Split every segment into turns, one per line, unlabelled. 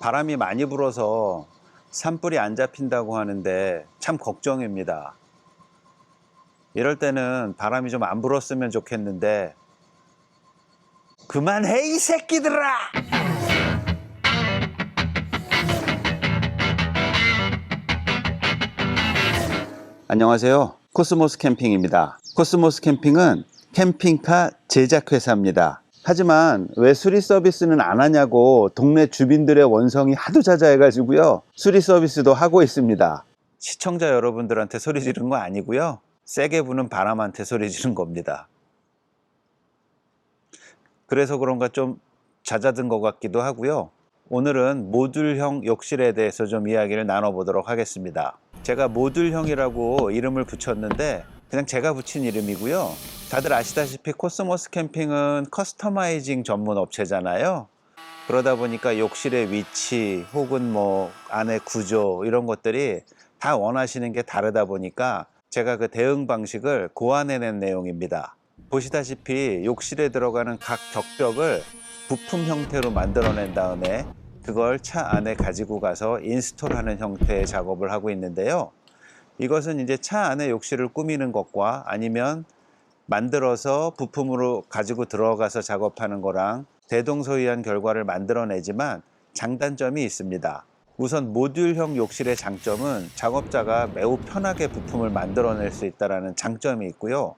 바람이 많이 불어서 산불이 안 잡힌다고 하는데 참 걱정입니다. 이럴 때는 바람이 좀 안 불었으면 좋겠는데 그만해 이 새끼들아! 안녕하세요. 코스모스 캠핑입니다. 코스모스 캠핑은 캠핑카 제작 회사입니다. 하지만 왜 수리 서비스는 안 하냐고 동네 주민들의 원성이 하도 자자해가지고요. 수리 서비스도 하고 있습니다. 시청자 여러분들한테 소리 지른 거 아니고요. 세게 부는 바람한테 소리 지른 겁니다. 그래서 그런가 좀 잦아든 것 같기도 하고요. 오늘은 모듈형 욕실에 대해서 좀 이야기를 나눠보도록 하겠습니다. 제가 모듈형이라고 이름을 붙였는데 그냥 제가 붙인 이름이고요. 다들 아시다시피 코스모스 캠핑은 커스터마이징 전문 업체잖아요. 그러다 보니까 욕실의 위치 혹은 뭐 안의 구조 이런 것들이 다 원하시는 게 다르다 보니까 제가 그 대응 방식을 고안해낸 내용입니다. 보시다시피 욕실에 들어가는 각 격벽을 부품 형태로 만들어낸 다음에 그걸 차 안에 가지고 가서 인스톨하는 형태의 작업을 하고 있는데요. 이것은 이제 차 안에 욕실을 꾸미는 것과 아니면 만들어서 부품으로 가지고 들어가서 작업하는 거랑 대동소이한 결과를 만들어내지만 장단점이 있습니다. 우선 모듈형 욕실의 장점은 작업자가 매우 편하게 부품을 만들어낼 수 있다는 장점이 있고요.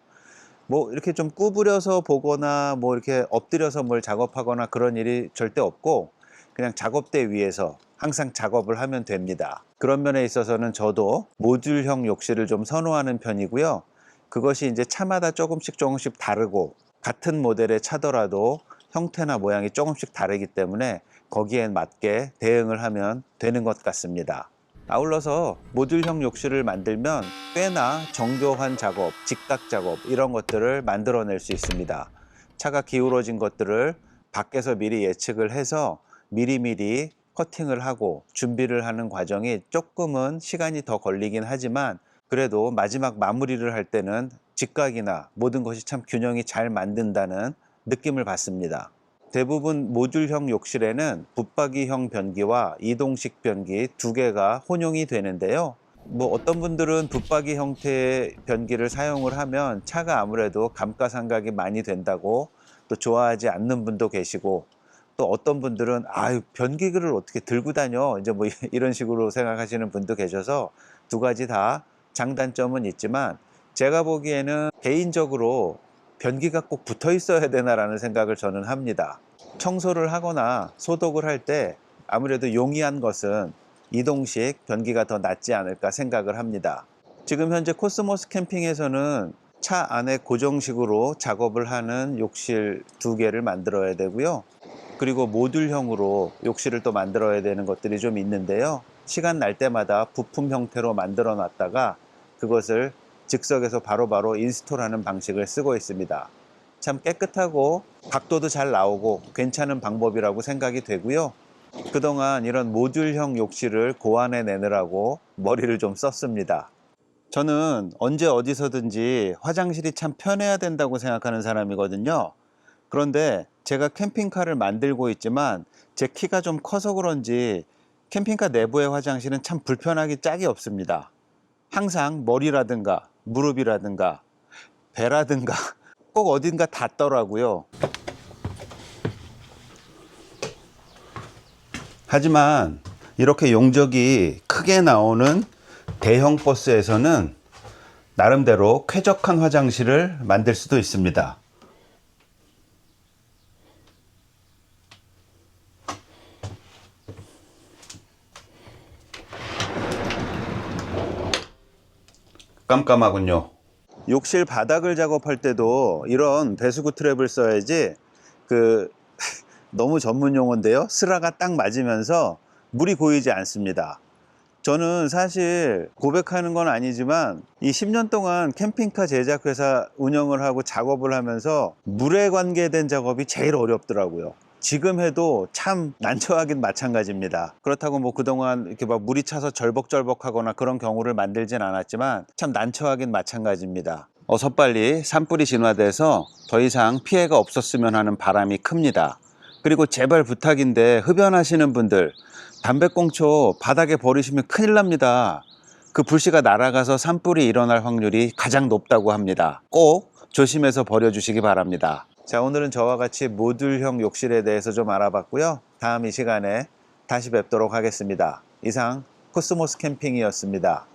뭐 이렇게 좀 구부려서 보거나 뭐 이렇게 엎드려서 뭘 작업하거나 그런 일이 절대 없고 그냥 작업대 위에서 항상 작업을 하면 됩니다. 그런 면에 있어서는 저도 모듈형 욕실을 좀 선호하는 편이고요. 그것이 이제 차마다 조금씩 조금씩 다르고 같은 모델의 차더라도 형태나 모양이 조금씩 다르기 때문에 거기에 맞게 대응을 하면 되는 것 같습니다. 아울러서 모듈형 욕실을 만들면 꽤나 정교한 작업, 직각 작업 이런 것들을 만들어낼 수 있습니다. 차가 기울어진 것들을 밖에서 미리 예측을 해서 미리미리 커팅을 하고 준비를 하는 과정이 조금은 시간이 더 걸리긴 하지만 그래도 마지막 마무리를 할 때는 직각이나 모든 것이 참 균형이 잘 만든다는 느낌을 받습니다. 대부분 모듈형 욕실에는 붙박이형 변기와 이동식 변기 두 개가 혼용이 되는데요. 뭐 어떤 분들은 붙박이 형태의 변기를 사용을 하면 차가 아무래도 감가상각이 많이 된다고 또 좋아하지 않는 분도 계시고 또 어떤 분들은 아유 변기를 어떻게 들고 다녀 이제 뭐 이런 식으로 생각하시는 분도 계셔서 두 가지 다 장단점은 있지만 제가 보기에는 개인적으로 변기가 꼭 붙어 있어야 되나라는 생각을 저는 합니다. 청소를 하거나 소독을 할 때 아무래도 용이한 것은 이동식 변기가 더 낫지 않을까 생각을 합니다. 지금 현재 코스모스 캠핑에서는 차 안에 고정식으로 작업을 하는 욕실 두 개를 만들어야 되고요. 그리고 모듈형으로 욕실을 또 만들어야 되는 것들이 좀 있는데요. 시간 날 때마다 부품 형태로 만들어 놨다가 그것을 즉석에서 바로 바로 인스톨하는 방식을 쓰고 있습니다. 참 깨끗하고 각도도 잘 나오고 괜찮은 방법이라고 생각이 되고요. 그동안 이런 모듈형 욕실을 고안해 내느라고 머리를 좀 썼습니다. 저는 언제 어디서든지 화장실이 참 편해야 된다고 생각하는 사람이거든요. 그런데 제가 캠핑카를 만들고 있지만 제 키가 좀 커서 그런지 캠핑카 내부의 화장실은 참 불편하기 짝이 없습니다. 항상 머리라든가 무릎이라든가 배라든가 꼭 어딘가 닿더라고요. 하지만 이렇게 용적이 크게 나오는 대형 버스에서는 나름대로 쾌적한 화장실을 만들 수도 있습니다. 깜깜하군요. 욕실 바닥을 작업할 때도 이런 배수구 트랩을 써야지 그 너무 전문 용어인데요. 스라가 딱 맞으면서 물이 고이지 않습니다. 저는 사실 고백하는 건 아니지만 이 10년 동안 캠핑카 제작 회사 운영을 하고 작업을 하면서 물에 관계된 작업이 제일 어렵더라고요. 지금 해도 참 난처하긴 마찬가지입니다. 그렇다고 뭐 그동안 이렇게 막 물이 차서 절벅절벅하거나 그런 경우를 만들진 않았지만 참 난처하긴 마찬가지입니다. 어서 빨리 산불이 진화돼서 더 이상 피해가 없었으면 하는 바람이 큽니다. 그리고 제발 부탁인데 흡연하시는 분들 담배꽁초 바닥에 버리시면 큰일 납니다. 그 불씨가 날아가서 산불이 일어날 확률이 가장 높다고 합니다. 꼭 조심해서 버려주시기 바랍니다. 자, 오늘은 저와 같이 모듈형 욕실에 대해서 좀 알아봤고요. 다음 이 시간에 다시 뵙도록 하겠습니다. 이상 코스모스 캠핑이었습니다.